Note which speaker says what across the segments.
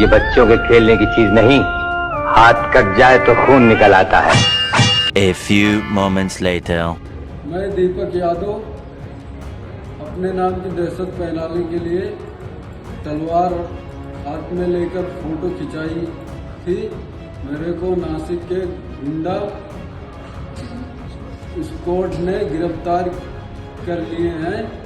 Speaker 1: ये बच्चों के खेलने की चीज़ नहीं। हाथ कट जाए तो खून निकल आता है।
Speaker 2: A few moments later.
Speaker 3: मैं दीपक यादव अपने नाम की दहशत फैलाने के लिए तलवार हाथ में लेकर फ़ोटो खिंचाई थी। मेरे को नासिक के गुंडा स्क्वाड ने गिरफ़्तार कर लिए हैं।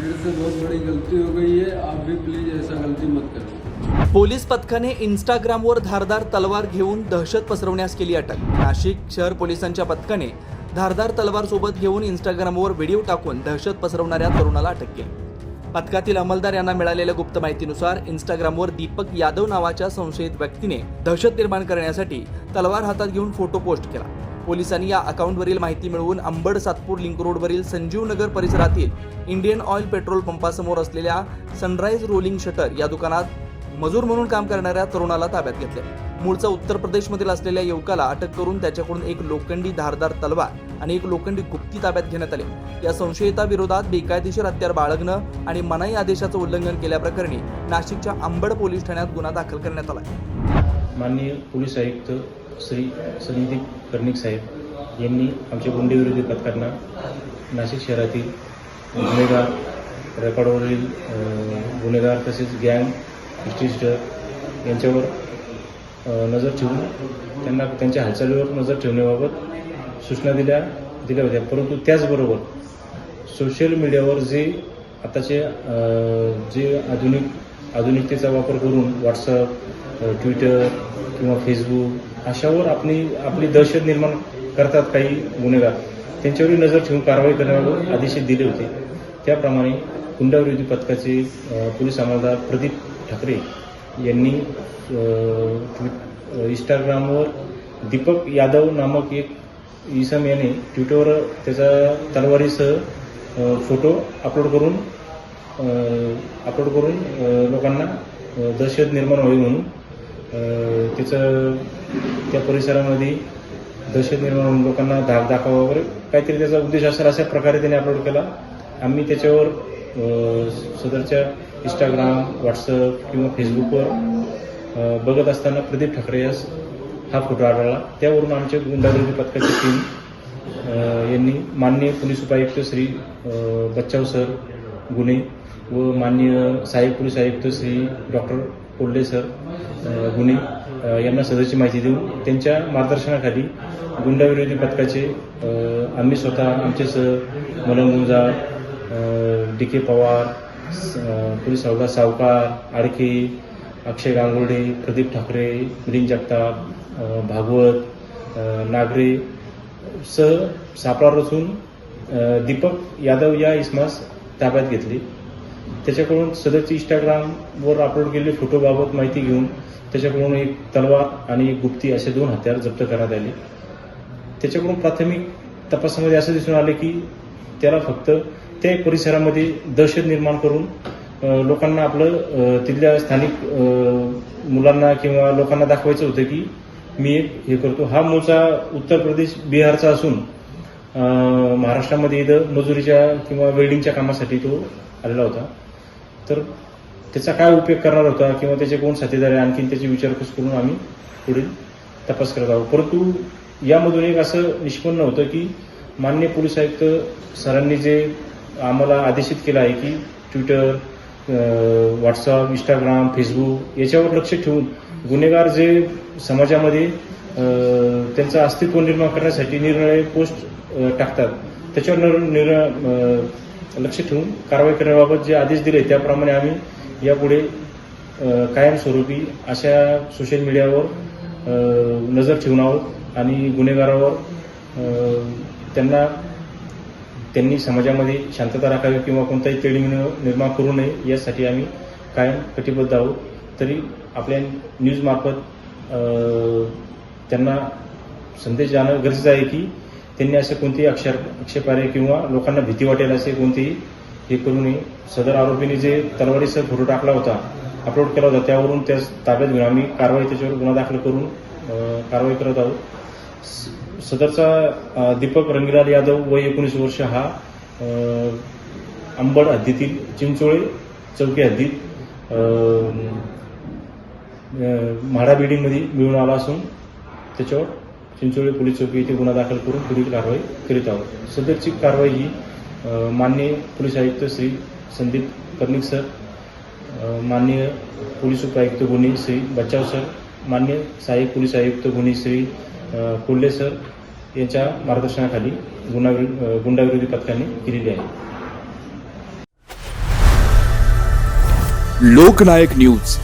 Speaker 3: मेरे से बहुत बड़ी गलती हो गई है आप भी प्लीज़ ऐसा गलती मत करो।
Speaker 4: पोलीस पथकाने इंस्टाग्रामवर धारदार तलवार घेऊन दहशत पसरवण्यास केली अटक. नाशिक शहर पोलिसांच्या पथकाने धारदार तलवार सोबत घेऊन इंस्टाग्रामवर व्हिडिओ टाकून दहशत पसरवणाऱ्या तरुणाला अटक केली. पथकातील अंमलदार यांना मिळालेल्या गुप्त माहितीनुसार इंस्टाग्रामवर दीपक यादव नावाच्या संशयित व्यक्तीने दहशत निर्माण करण्यासाठी तलवार हातात घेऊन फोटो पोस्ट केला. पोलिसांनी या अकाउंटवरील माहिती मिळवून अंबड सातपूर लिंक रोडवरील संजीव नगर परिसरातील इंडियन ऑइल पेट्रोल पंपासमोर असलेल्या सनराईज रोलिंग शटर या दुकानात मजूर म्हणून काम करणाऱ्या तरुणाला ताब्यात घेतले. मूळचा उत्तर प्रदेशमधील असलेल्या युवकाला अटक करून त्याच्याकडून एक लोखंडी धारदार तलवार आणि एक लोखंडी गुप्ती ताब्यात घेण्यात आले. या संशयिताविरोधात बेकायदेशीर हत्यार बाळगणं आणि मनाई आदेशाचं उल्लंघन केल्याप्रकरणी नाशिकच्या अंबड पोलीस ठाण्यात गुन्हा दाखल करण्यात आला.
Speaker 5: माननीय पोलीस आयुक्त श्री संदीप कर्णिक साहेब यांनी आमच्या गुंडेविरोधी पथकांना नाशिक शहरातील गुन्हेगार रेकॉर्डवरील गुन्हेगार तसेच गँग हिस्ट्रिस्टर यांच्यावर नजर ठेवून त्यांना त्यांच्या हालचालीवर नजर ठेवण्याबाबत सूचना दिल्या दिल्या होत्या. परंतु त्याचबरोबर सोशल मीडियावर जे आताचे जे आधुनिक आधुनिकतेचा वापर करून व्हॉट्सअप ट्विटर किंवा फेसबुक अशावर आपली आपली दहशत निर्माण करतात काही गुन्हेगार. त्यांच्यावरही नजर ठेवून कारवाई करण्यावर आदेश दिले होते. त्याप्रमाणे गुंडाविरोधी पथकाचे पोलीस अंमलदार प्रदीप ठाकरे यांनी इंस्टाग्रामवर दीपक यादव नामक एक इसम याने ट्विटरवर त्याचा तलवारीसह फोटो अपलोड करून अपलोड करून लोकांना दहशत निर्माण व्हावी म्हणून त्याचं त्या परिसरामध्ये दहशत निर्माण लोकांना धाक दाखवा वगैरे काहीतरी त्याचा उद्देश असेल अशा प्रकारे त्याने अपलोड केला. आम्ही त्याच्यावर सदरच्या इंस्टाग्राम व्हॉट्सअप किंवा फेसबुकवर बघत असताना प्रदीप ठाकरे यास हा फोटो आढळला. त्यावरून आमचे गुंडागर्दी पथकाची टीम यांनी माननीय पोलीस उपायुक्त श्री बच्चाव सर गुन्हे व माननीय सहाय्यक पोलीस आयुक्त श्री डॉक्टर कोल्हे सर गुन्हे यांना सदरची माहिती देऊन त्यांच्या मार्गदर्शनाखाली गुंडाविरोधी पथकाचे आम्ही स्वतः आमचे सह Manoj Gunjal D K Pawar police हवालदार सावकार आडके अक्षय गांगुर्डे प्रदीप ठाकरे मिलिंद जगताप भागवत नागरे सह सापळा रचून दीपक यादव या इसमास ताब्यात घेतले. त्याच्याकडून सदरची इंस्टाग्रामवर अपलोड केलेले फोटोबाबत माहिती घेऊन त्याच्याकडून एक तलवार आणि एक गुप्ती असे दोन हत्यार जप्त करण्यात आले. त्याच्याकडून प्राथमिक तपासामध्ये असं दिसून आले की त्याला फक्त त्या परिसरामध्ये दहशत निर्माण करून लोकांना आपलं तिथल्या स्थानिक मुलांना किंवा लोकांना दाखवायचं होतं की मी एक हे करतो. हा मूळचा उत्तर प्रदेश बिहारचा असून महाराष्ट्रामध्ये इथं मजुरीच्या किंवा वेल्डिंगच्या कामासाठी तो आलेला होता. तर त्याचा काय उपयोग करणार होता किंवा त्याचे कोण साथीदार आहे आणखीन त्याची विचारपूस करून आम्ही पुढील तपास करत आहोत. परंतु यामधून एक असं निष्पन्न होतं की मान्य पोलीस आयुक्त सरांनी जे आम्हाला आदेशित केलं आहे की ट्विटर व्हॉट्सअप इंस्टाग्राम फेसबुक याच्यावर लक्ष ठेवून गुन्हेगार जे समाजामध्ये त्यांचं अस्तित्व निर्माण करण्यासाठी निर्णय पोस्ट टाकतात. त्याच्यावर निर लक्ष ठेवून कारवाई करण्याबाबत जे आदेश दिले त्याप्रमाणे आम्ही यापुढे कायमस्वरूपी अशा सोशल मीडियावर नजर ठेवून आहोत आणि गुन्हेगारावर त्यांना त्यांनी समाजामध्ये शांतता राखावी किंवा कोणताही तेढी निर्माण करू नये यासाठी आम्ही कायम कटिबद्ध आहोत. तरी आपल्या न्यूजमार्फत त्यांना संदेश जाणं गरजेचं आहे की त्यांनी असे कोणतेही अक्षर आक्षेपार्ह किंवा लोकांना भीती वाटेल असे कोणतेही हे करू नये सदर आरोपीने जे तलवारीसह फोटो टाकला होता अपलोड केला होता त्यावरून त्या ताब्यात घेऊन आम्ही कारवाई त्याच्यावर गुन्हा दाखल करून कारवाई करत आहोत. स- सदरचा दीपक रंगीलाल यादव वय एकोणीस वर्ष हा अंबड हद्दीतील चिंचोळे चौकी हद्दीत म्हाडा बिल्डिंगमध्ये मिळून आला असून त्याच्यावर चिंचोळी पोलीस चौकी येथे गुन्हा दाखल करून पुढील कारवाई करीत आहोत. सदरची कारवाई ही माननीय पोलीस आयुक्त श्री संदीप कर्णिक सर माननीय पोलीस उपायुक्त गुन्हे श्री बच्चाव सर मान्य सहाय्यक पोलीस आयुक्त गुन्हे श्री कोल्हे सर यांच्या मार्गदर्शनाखाली गुन्हा गुंडाविरोधी पथकाने केलेली आहे.
Speaker 6: लोकनायक न्यूज.